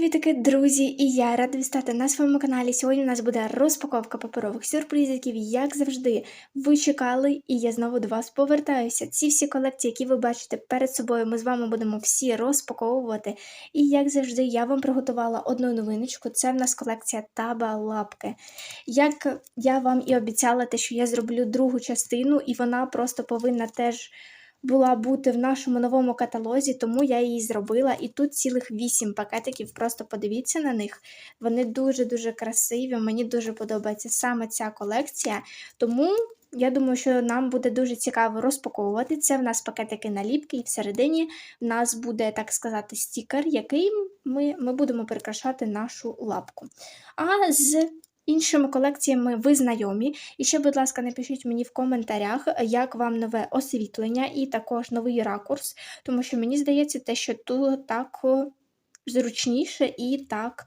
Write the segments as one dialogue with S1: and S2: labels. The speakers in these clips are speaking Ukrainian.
S1: Привітки, друзі! І я рада вітати на своєму каналі. Сьогодні у нас буде розпаковка паперових сюрпризиків, як завжди. Ви чекали, і я знову до вас повертаюся. Ці всі колекції, які ви бачите перед собою, ми з вами будемо всі розпаковувати. І як завжди, я вам приготувала одну новиночку. Це в нас колекція Таба Лапки. Як я вам і обіцяла, те, що я зроблю другу частину, і вона просто повинна теж була бути в нашому новому каталозі, тому я її зробила. І тут цілих вісім пакетиків. Просто подивіться на них. Вони дуже-дуже красиві. Мені дуже подобається саме ця колекція. Тому. Я думаю, що нам буде дуже цікаво розпаковувати. Це в нас пакетики наліпки, і всередині в нас буде, так сказати, стікер, який ми ми будемо прикрашати нашу лапку. А з іншими колекціями ви знайомі. І ще, будь ласка, напишіть мені в коментарях, як вам нове освітлення і також новий ракурс, тому що мені здається, те, що тут так зручніше і так.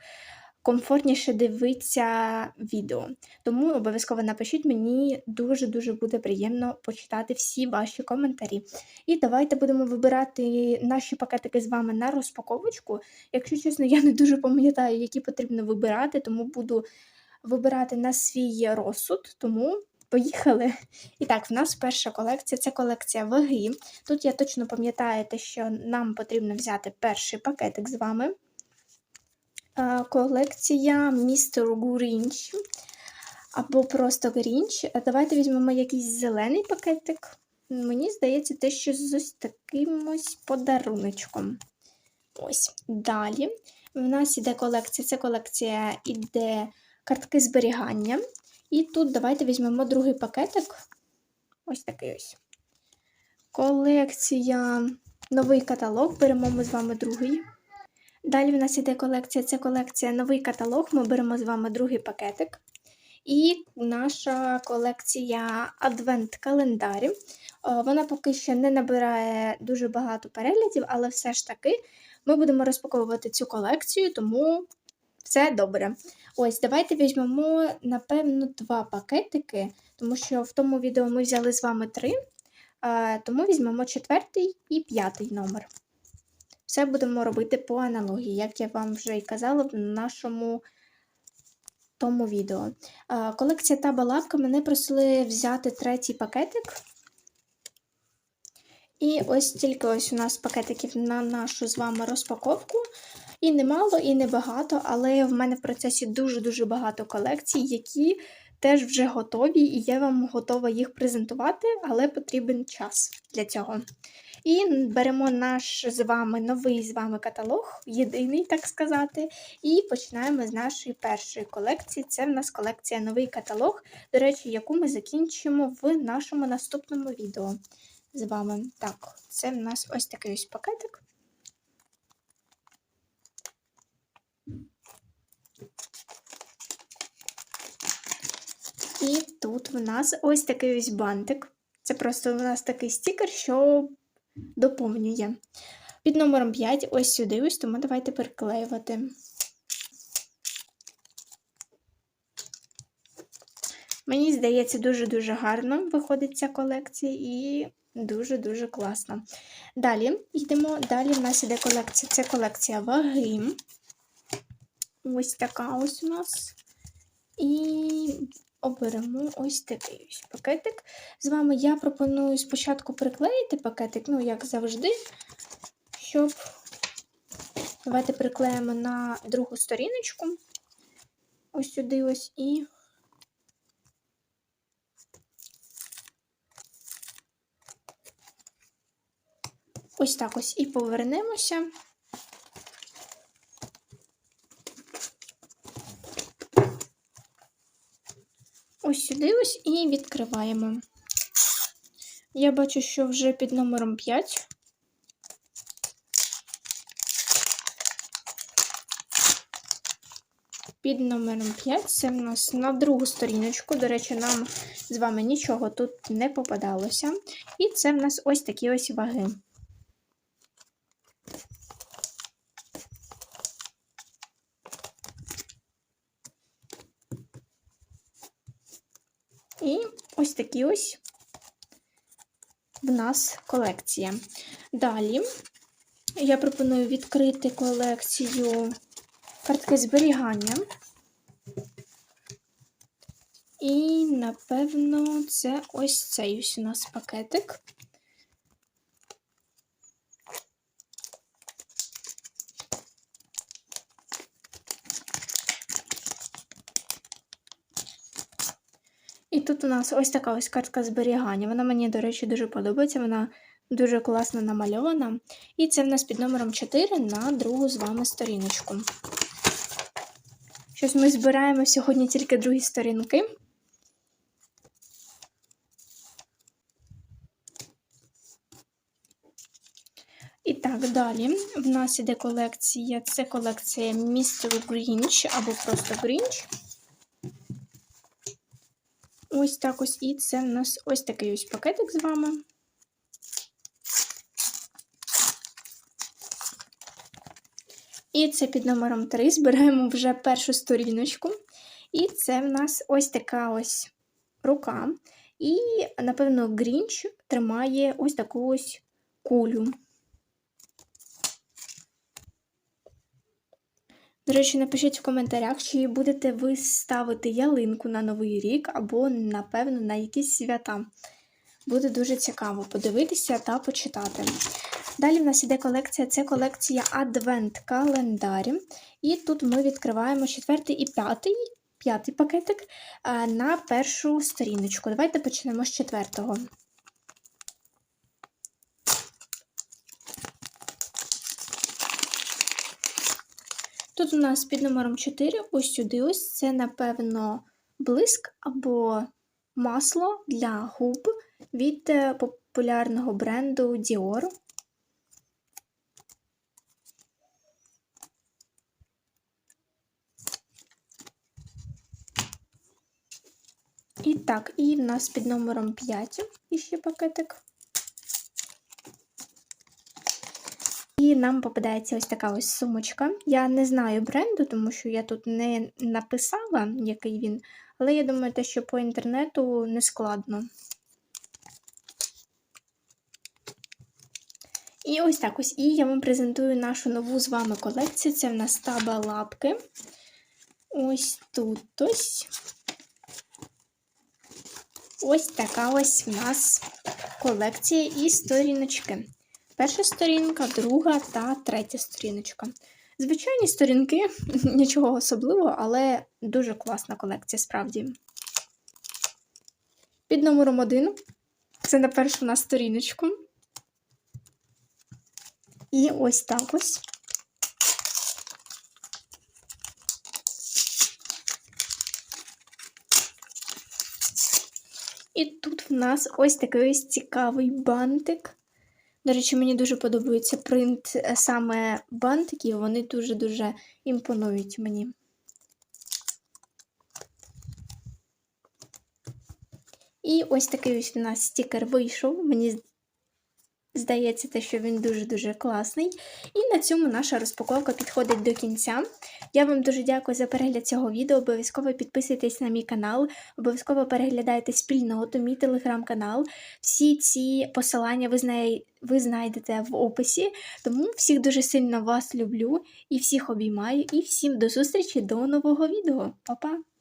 S1: Комфортніше дивитися відео. Тому обов'язково напишіть, мені дуже-дуже буде приємно почитати всі ваші коментарі. І давайте будемо вибирати наші пакетики з вами на розпаковочку. Якщо чесно, я не дуже пам'ятаю, які потрібно вибирати, тому буду вибирати на свій розсуд, тому поїхали. І так, в нас перша колекція це колекція ваги. Тут я точно пам'ятаю, що нам потрібно взяти перший пакетик з вами. Колекція Містер Грінч або просто Грінч. Давайте візьмемо якийсь зелений пакетик. Мені здається, те, що з ось таким ось подаруночком. Ось. Далі. У нас іде колекція. Це колекція іде картки зберігання. І тут давайте візьмемо другий пакетик. Ось такий ось. Колекція, новий каталог. Беремо ми з вами другий. Далі в нас іде колекція, це колекція новий каталог. Ми беремо з вами другий пакетик. І наша колекція адвент-календарів. Вона поки що не набирає дуже багато переглядів, але все ж таки ми будемо розпаковувати цю колекцію, тому все добре. Ось, давайте візьмемо, напевно, два пакетики, тому що в тому відео ми взяли з вами три, тому візьмемо четвертий і п'ятий номер. Все будемо робити по аналогії, як я вам вже і казала в нашому тому відео. Колекція та балавка мене просили взяти третій пакетик. І ось тільки ось у нас пакетиків на нашу з вами розпаковку. І немало, і небагато, але в мене в процесі дуже-дуже багато колекцій, які теж вже готові, і я вам готова їх презентувати, але потрібен час для цього. І беремо наш з вами новий з вами каталог, єдиний, так сказати. І починаємо з нашої першої колекції. Це в нас колекція новий каталог, до речі, яку ми закінчимо в нашому наступному відео з вами. Так, це в нас ось такий ось пакетик. І тут в нас ось такий ось бантик. Це просто у нас такий стікер, що доповнює. Під номером 5, ось сюди, ось тому давайте переклеювати. Мені здається, дуже-дуже гарно виходить ця колекція і дуже-дуже класно. Далі йдемо. Далі в нас іде колекція. Це колекція ваги. Ось така ось у нас. І оберемо ось такий ось пакетик. З вами я пропоную спочатку приклеїти пакетик, ну, як завжди, щоб давайте приклеїмо на другу сторіночку. Ось сюди ось і. Ось так ось і повернемося. Ось і відкриваємо. Я бачу, що вже під номером 5. Під номером 5 це в нас на другу сторіночку. До речі, нам з вами нічого тут не попадалося. І це в нас ось такі ось ваги. І ось такі ось в нас колекція. Далі я пропоную відкрити колекцію картки зберігання. І, напевно, це ось цей ось у нас пакетик. Тут у нас ось така ось картка зберігання. Вона мені, до речі, дуже подобається. Вона дуже класно намальована. І це в нас під номером 4 на другу з вами сторіночку. Щось ми збираємо сьогодні тільки другі сторінки. І так, далі в нас іде колекція. Це колекція Mr. Grinch або просто Grinch. Ось так ось. І це в нас ось такий ось пакетик з вами. І це під номером 3 збираємо вже першу сторіночку. І це в нас ось така ось рука. І, напевно, Грінч тримає ось таку ось кулю. До речі, напишіть в коментарях, чи будете ви ставити ялинку на Новий рік або, напевно, на якісь свята. Буде дуже цікаво подивитися та почитати. Далі в нас іде колекція, це колекція Адвент-календарі. І тут ми відкриваємо четвертий і п'ятий п'ятий пакетик на першу сторіночку. Давайте почнемо з четвертого. Тут у нас під номером 4, ось сюди, ось це, напевно, блиск або масло для губ від е, популярного бренду Dior. І так, і в нас під номером 5 іще пакетик. І нам попадається ось така ось сумочка. Я не знаю бренду, тому що я тут не написала, який він, але я думаю, те, що по інтернету не складно. І ось так ось. І я вам презентую нашу нову з вами колекцію. Це в нас таба лапки. Ось тут ось. Ось така ось в нас колекція і сторіночки. Перша сторінка, друга та третя сторіночка. Звичайні сторінки, нічого особливого, але дуже класна колекція, справді. Під номером 1 це на першу на сторіночку. І ось так ось. І тут в нас ось такий ось цікавий бантик. До речі, мені дуже подобається принт е, саме бантиків, вони дуже-дуже імпонують мені. І ось такий ось у нас стікер вийшов. Мені здається, те, що він дуже-дуже класний. І на цьому наша розпаковка підходить до кінця. Я вам дуже дякую за перегляд цього відео. Обов'язково підписуйтесь на мій канал, обов'язково переглядайте спільноту, мій телеграм-канал. Всі ці посилання ви, знай... ви знайдете в описі. Тому всіх дуже сильно вас люблю і всіх обіймаю. І всім до зустрічі до нового відео. Па-па!